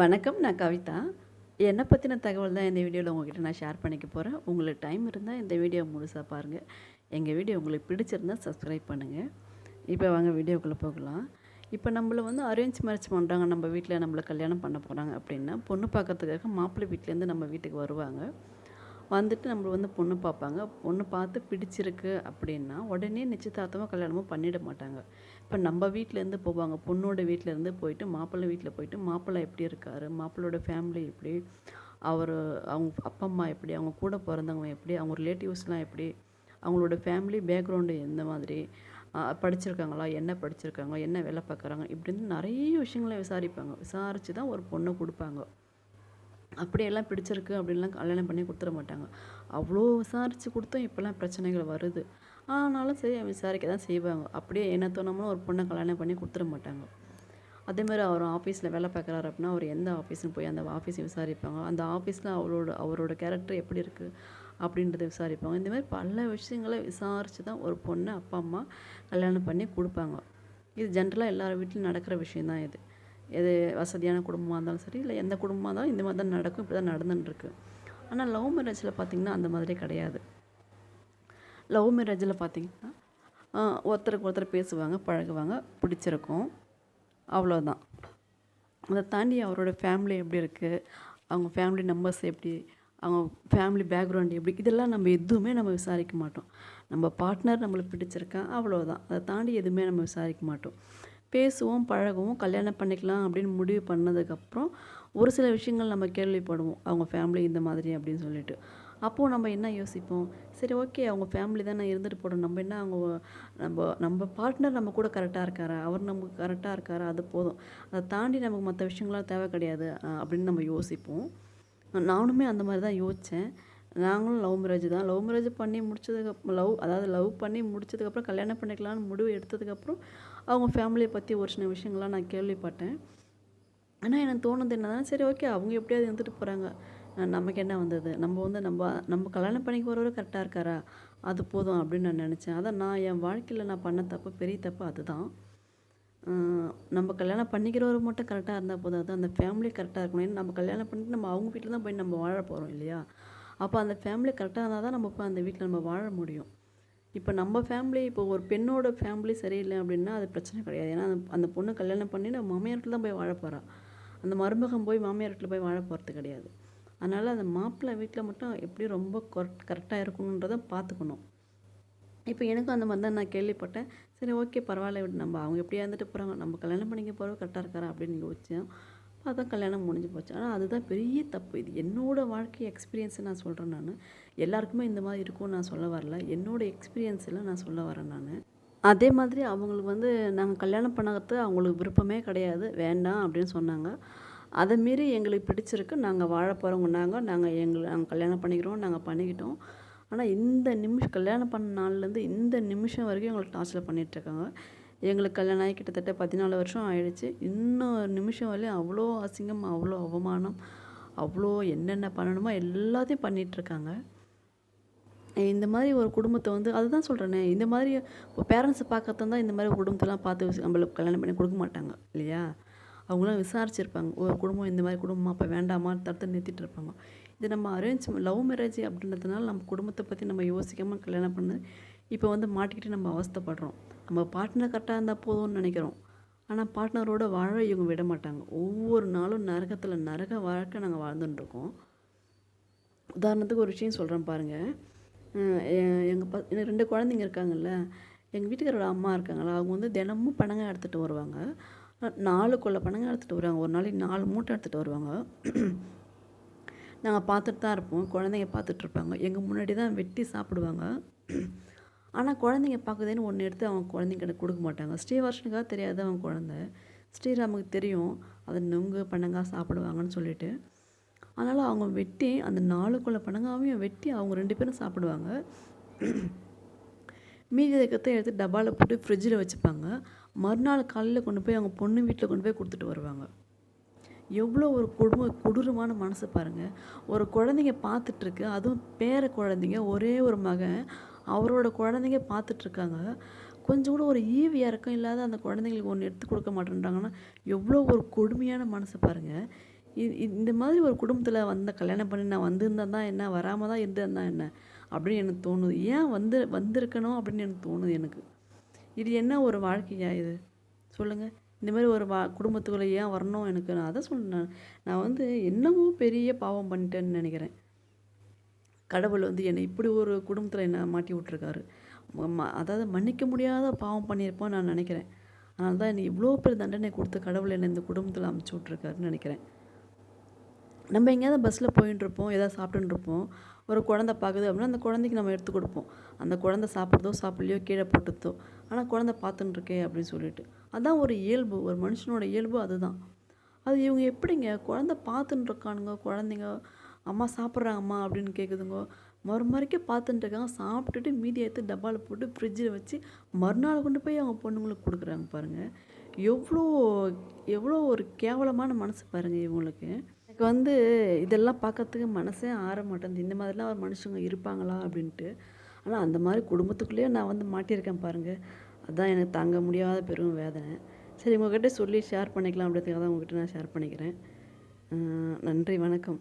வணக்கம் நான் கவிதா. என்னை பற்றின தகவல் தான் இந்த வீடியோவில் உங்ககிட்ட நான் ஷேர் பண்ணிக்க போகிறேன் உங்களுக்கு டைம் இருந்தால் இந்த வீடியோ முழுசாக பாருங்கள் எங்கள் வீடியோ உங்களுக்கு பிடிச்சிருந்தா சப்ஸ்கிரைப் பண்ணுங்கள் இப்போ வாங்க வீடியோக்குள்ளே போகலாம். இப்போ நம்மளை வந்து அரேஞ்ச் மேரேஜ் பண்ணுறாங்க நம்ம வீட்டில் நம்மளை கல்யாணம் பண்ண போகிறாங்க அப்படின்னா பொண்ணு பார்க்கறதுக்காக மாப்பிள்ளை வீட்டிலேருந்து நம்ம வீட்டுக்கு வருவாங்க. வந்துட்டு நம்மளை வந்து பொண்ணு பார்ப்பாங்க. பொண்ணு பார்த்து பிடிச்சிருக்கு அப்படின்னா உடனே நிச்சயதார்த்தமாக கல்யாணமும் பண்ணிட மாட்டாங்க. இப்போ நம்ம வீட்டிலேருந்து போவாங்க. பொண்ணோட வீட்டிலேருந்து போயிட்டு மாப்பிள்ளை வீட்டில் போயிட்டு மாப்பிள்ளை எப்படி இருக்கார்? மாப்பிள்ளோட ஃபேமிலி எப்படி? அவர் அவங்க அப்பா அம்மா எப்படி? அவங்க கூட பிறந்தவங்க எப்படி? அவங்க ரிலேட்டிவ்ஸ்லாம் எப்படி? அவங்களோட ஃபேமிலி பேக்ரவுண்டு எந்த மாதிரி? படிச்சிருக்காங்களா? என்ன படிச்சிருக்காங்க? என்ன வேலை பார்க்குறாங்க? இப்படின்னு நிறைய விஷயங்களை விசாரிப்பாங்க. விசாரித்து தான் ஒரு பொண்ணை கொடுப்பாங்க. அப்படியெல்லாம் பிடிச்சிருக்கு அப்படின்லாம் கல்யாணம் பண்ணி கொடுத்துட மாட்டாங்க. அவ்வளோ விசாரித்து கொடுத்தும் இப்போல்லாம் பிரச்சனைகள் வருது. ஆனாலும் சரி விசாரிக்க தான் செய்வாங்க. அப்படியே என்ன தோணாமலும் ஒரு பொண்ணை கல்யாணம் பண்ணி கொடுத்துட மாட்டாங்க. அதே மாதிரி அவர் ஆஃபீஸில் வேலை பார்க்குறாரு அப்படின்னா அவர் எந்த ஆஃபீஸ்னு போய் அந்த ஆஃபீஸை விசாரிப்பாங்க. அந்த ஆஃபீஸில் அவரோட அவரோட கேரக்டர் எப்படி இருக்குது அப்படின்றத விசாரிப்பாங்க. இந்த மாதிரி பல விஷயங்களை விசாரித்து தான் ஒரு பொண்ணை அப்பா அம்மா கல்யாணம் பண்ணி கொடுப்பாங்க. இது ஜென்ரலாக எல்லார் வீட்லையும் நடக்கிற விஷயந்தான் இது. எது வசதியான குடும்பமாக இருந்தாலும் சரி இல்லை எந்த குடும்பமாக இருந்தாலும் இந்த மாதிரி தான் நடக்கும் இப்படி தான் நடந்துட்டுருக்கு ஆனால் லவ் மேரேஜில் பார்த்திங்கன்னா அந்த மாதிரி கிடையாது. லவ் மேரேஜில் பார்த்திங்கன்னா ஒருத்தருக்கு ஒருத்தர் பேசுவாங்க பழகுவாங்க பிடிச்சிருக்கும். அவ்வளோதான் அதை தாண்டி அவரோட ஃபேமிலி எப்படி இருக்குது அவங்க ஃபேமிலி நம்பர்ஸ் எப்படி அவங்க ஃபேமிலி பேக்ரவுண்ட் எப்படி இதெல்லாம் நம்ம எதுவுமே நம்ம விசாரிக்க மாட்டோம். நம்ம பார்ட்னர் நம்மளுக்கு பிடிச்சிருக்கா அவ்வளோதான் அதை தாண்டி எதுவுமே நம்ம விசாரிக்க மாட்டோம். பேசுவோம் பழகுவோம் கல்யாணம் பண்ணிக்கலாம் அப்படின்னு முடிவு பண்ணதுக்கப்புறம் ஒரு சில விஷயங்கள் நம்ம கேள்விப்படுவோம். அவங்க ஃபேமிலி இந்த மாதிரி அப்படின்னு சொல்லிட்டு. அப்போது நம்ம என்ன யோசிப்போம்? சரி ஓகே அவங்க ஃபேமிலி தானே இருந்துட்டு போட்டோம் நம்ம என்ன அவங்க நம்ம நம்ம பார்ட்னர் நம்ம கூட கரெக்டாக இருக்காரா? அவர் நமக்கு கரெக்டாக இருக்காரா? அது போதும். அதை தாண்டி நமக்கு மற்ற விஷயங்களாம் தேவை கிடையாது அப்படின்னு நம்ம யோசிப்போம். நானுமே அந்த மாதிரி தான் யோசித்தேன் நாங்களும் லவ் மேரேஜ் தான். லவ் மேரேஜ் பண்ணி முடிச்சதுக்கு லவ் அதாவது லவ் பண்ணி முடிச்சதுக்கப்புறம் கல்யாணம் பண்ணிக்கலாம்னு முடிவு எடுத்ததுக்கப்புறம் அவங்க ஃபேமிலியை பற்றி ஒரு சில விஷயங்கள்லாம் நான் கேள்விப்பட்டேன். ஆனால் எனக்கு தோணுது என்னன்னா சரி ஓகே அவங்க எப்படியாவது இருந்துட்டு போகிறாங்க நமக்கு என்ன வந்தது? நம்ம வந்து நம்ம நம்ம கல்யாணம் பண்ணிக்க வரவர் கரெக்டாக இருக்காரா? அது போதும் அப்படின்னு நான் நினச்சேன். அதான் நான் என் வாழ்க்கையில் நான் பண்ண தப்பு பெரிய தப்பு அதுதான். நம்ம கல்யாணம் பண்ணிக்கிறவரு மட்டும் கரெக்டாக இருந்தால் போதும். அது அந்த ஃபேமிலி கரெக்டாக இருக்கணும். ஏன்னா நம்ம கல்யாணம் பண்ணிட்டு நம்ம அவங்க வீட்டில் தான் போய் நம்ம வாழ போகிறோம் இல்லையா? அப்போ அந்த ஃபேமிலி கரெக்டாக இருந்தால் தான் நம்ம இப்போ அந்த வீட்டில் நம்ம வாழ முடியும். இப்போ நம்ம ஃபேமிலி இப்போ ஒரு பெண்ணோட ஃபேமிலி சரியில்லை அப்படின்னா அது பிரச்சனை கிடையாது. ஏன்னா அந்த- அந்த பொண்ணு கல்யாணம் பண்ணி நம்ம மாமியார் வீட்டில் தான் போய் வாழ போகிறா அந்த மருமகம் போய் மாமியார் வீட்டில் போய் வாழ போகிறது கிடையாது. அதனால் அந்த மாப்பிள்ளை வீட்டில் மட்டும் எப்படி ரொம்ப கரெக்டாக இருக்கணுன்றதை பார்த்துக்கணும். இப்போ எனக்கும் அந்த மாதிரி தான் நான் கேள்விப்பட்டேன். சரி ஓகே பரவாயில்ல விடு நம்ம. அவங்க எப்படியா இருந்துட்டு போகிறாங்க நம்ம கல்யாணம் பண்ணிக்க போகிறோம் கரெக்டாக இருக்காரா அப்படின்னு யோசித்தேன் அதான் கல்யாணம் முடிஞ்சு போச்சு. ஆனால் அதுதான் பெரிய தப்பு. இது என்னோடய வாழ்க்கை எக்ஸ்பீரியன்ஸை நான் சொல்கிறேன் நான். எல்லாருக்குமே இந்த மாதிரி இருக்கும்னு நான் சொல்ல வரல. என்னோட எக்ஸ்பீரியன்ஸில் நான் சொல்ல வரேன் நான். அதே மாதிரி அவங்களுக்கு வந்து நாங்கள் கல்யாணம் பண்ணது அவங்களுக்கு விருப்பமே கிடையாது. வேண்டாம் அப்படின்னு சொன்னாங்க. அதை மீறி எங்களுக்கு பிடிச்சிருக்கு. நாங்கள் வாழ போகிறவங்க நாங்கள் நாங்கள் எங்களை நாங்கள் கல்யாணம் பண்ணிக்கிறோம். நாங்கள் பண்ணிக்கிட்டோம். ஆனால் இந்த நிமிஷம் கல்யாணம் பண்ண நாள்லேருந்து இந்த நிமிஷம் வரைக்கும் எங்களுக்கு டார்ச்சர் பண்ணிகிட்ருக்காங்க எங்களுக்கு கல்யாணம் ஆகி கிட்டத்தட்ட பதினாலு வருஷம் ஆயிடுச்சு. இன்னும் நிமிஷம் வரையும் அவ்வளோ அசிங்கம் அவ்வளோ அவமானம் அவ்வளோ என்னென்ன பண்ணணுமோ எல்லாத்தையும் பண்ணிகிட்ருக்காங்க இந்த மாதிரி ஒரு குடும்பத்தை வந்து அதுதான் சொல்கிறேனே இந்த மாதிரி பேரண்ட்ஸை பார்க்கத்தான் தான் இந்த மாதிரி ஒரு குடும்பத்தெல்லாம் பார்த்து நம்மளுக்கு கல்யாணம் பண்ணி கொடுக்க மாட்டாங்க இல்லையா? அவங்களாம் விசாரிச்சிருப்பாங்க ஒரு குடும்பம் இந்த மாதிரி குடும்பமாக அப்போ வேண்டாமா? தடுத்து நிறுத்திட்டு இருப்பாங்க. இது நம்ம அரேஞ்ச் லவ் மேரேஜ் அப்படின்றதுனால நம்ம குடும்பத்தை பற்றி நம்ம யோசிக்காமல் கல்யாணம் பண்ணு இப்போ வந்து மாட்டிக்கிட்டு நம்ம அவஸ்தைப்படுறோம். நம்ம பார்ட்னர் கரெக்டாக இருந்தால் போதும்னு நினைக்கிறோம். ஆனால் பார்ட்னரோட வாழ இவங்க விட மாட்டாங்க. ஒவ்வொரு நாளும் நரகத்தில் நரக வாழ்க்கை நாங்கள் வாழ்ந்துட்டுருக்கோம் உதாரணத்துக்கு ஒரு விஷயம் சொல்கிறேன் பாருங்கள் எங்கள் ப எனக்கு ரெண்டு குழந்தைங்க இருக்காங்கல்ல. எங்கள் வீட்டுக்காரோட அம்மா இருக்காங்களா அவங்க வந்து தினமும் பணங்க எடுத்துகிட்டு வருவாங்க. நாலு கொள்ள பணங்க எடுத்துகிட்டு வருவாங்க. ஒரு நாளைக்கு நாலு மூட்டை எடுத்துகிட்டு வருவாங்க. நாங்கள் பார்த்துட்டு தான் இருப்போம். குழந்தைங்க பார்த்துட்ருப்பாங்க எங்கள் முன்னாடி தான் வெட்டி சாப்பிடுவாங்க. ஆனால் குழந்தைங்க பார்க்குதுன்னு ஒன்று எடுத்து அவங்க குழந்தைங்கிட்ட கொடுக்க மாட்டாங்க. ஸ்ரீவர்ஷனுக்காக தெரியாது அவங்க குழந்தை. ஸ்ரீராமுக்கு தெரியும் அதை நுங்கு பனங்காய் சாப்பிடுவாங்கன்னு சொல்லிட்டு. அதனால் அவங்க வெட்டி அந்த நாளுக்குள்ளே பண்ணங்காவையும் வெட்டி அவங்க ரெண்டு பேரும் சாப்பிடுவாங்க. மீதி இருக்கிறத எடுத்து டப்பாவில் போட்டு ஃப்ரிட்ஜில் வச்சுப்பாங்க. மறுநாள் காலையில் கொண்டு போய் அவங்க பொண்ணு வீட்டில் கொண்டு போய் கொடுத்துட்டு வருவாங்க. எவ்வளோ ஒரு கொடுமை கொடூரமான மனசு பாருங்கள் ஒரு குழந்தைங்க பார்த்துட்ருக்கு அதுவும் பேர குழந்தைங்க ஒரே ஒரு மகன் அவரோட குழந்தைங்க பார்த்துட்ருக்காங்க. கொஞ்சம் கூட ஒரு ஈவு இறக்கம் இல்லாத அந்த குழந்தைங்களுக்கு ஒன்று எடுத்து கொடுக்க மாட்டேன்றாங்கன்னா எவ்வளோ ஒரு கொடுமையான மனசு பாருங்கள் இது இந்த மாதிரி ஒரு குடும்பத்தில் வந்த கல்யாணம் பண்ணி நான் வந்திருந்தா தான் என்ன வராமல் தான் இருந்திருந்தா என்ன அப்படின்னு எனக்கு தோணுது. ஏன் வந்து வந்திருக்கணும் அப்படின்னு எனக்கு தோணுது எனக்கு. இது என்ன ஒரு வாழ்க்கையா இது? சொல்லுங்கள் இந்த மாதிரி ஒரு வா குடும்பத்துக்குள்ளே ஏன் வரணும் எனக்கு? நான் அதை சொன்னேன். நான் வந்து என்னமோ பெரிய பாவம் பண்ணிட்டேன்னு நினைக்கிறேன். கடவுள் வந்து என்னை இப்படி ஒரு குடும்பத்தில் என்னை மாட்டி விட்ருக்காரு ம- அதாவது மன்னிக்க முடியாத பாவம் பண்ணியிருப்பான்னு நான் நினைக்கிறேன். அதனால தான் என்னை இவ்வளோ பெரிய தண்டனை கொடுத்து கடவுள் என்னை இந்த குடும்பத்தில் அமுச்சு விட்ருக்காருன்னு நினைக்கிறேன். நம்ம எங்கேயாவது பஸ்ஸில் போயின்னு இருப்போம் எதாவது சாப்பிட்டுன்னு இருப்போம் ஒரு குழந்த பார்க்குது அப்படின்னா அந்த குழந்தைக்கு நம்ம எடுத்து கொடுப்போம். அந்த குழந்தை சாப்பிட்றதோ சாப்பிட்லையோ கீழே போட்டுத்தோ ஆனால் குழந்தை பார்த்துன்னு இருக்கே அப்படின்னு சொல்லிட்டு. அதுதான் ஒரு இயல்பு ஒரு மனுஷனோட இயல்பு அதுதான். அது இவங்க எப்படிங்க குழந்தை பார்த்துன்னு இருக்கானுங்க குழந்தைங்க அம்மா சாப்பிட்றாங்கம்மா அப்படின்னு கேட்குதுங்க. மறுமறைக்க பார்த்துட்டு இருக்காங்க. சாப்பிட்டுட்டு மீதி எடுத்து டப்பாவில் போட்டு ஃப்ரிட்ஜில் வச்சு மறுநாள் கொண்டு போய் அவங்க பொண்ணுங்களுக்கு கொடுக்குறாங்க பாருங்கள் எவ்வளோ எவ்வளோ ஒரு கேவலமான மனசு பாருங்கள் இவங்களுக்கு. எனக்கு வந்து இதெல்லாம் பார்க்கறதுக்கு மனசே ஆற மாட்டேங்குது. இந்த மாதிரிலாம் ஒரு மனுஷங்க இருப்பாங்களா அப்படின்ட்டு. ஆனால் அந்த மாதிரி குடும்பத்துக்குள்ளேயே நான் வந்து மாட்டியிருக்கேன் பாருங்கள் அதுதான் எனக்கு தாங்க முடியாத பெரும் வேதனை. சரி உங்கள்கிட்ட சொல்லி ஷேர் பண்ணிக்கலாம் அப்படின்றதுக்காக தான் உங்ககிட்ட நான் ஷேர் பண்ணிக்கிறேன். நன்றி வணக்கம்.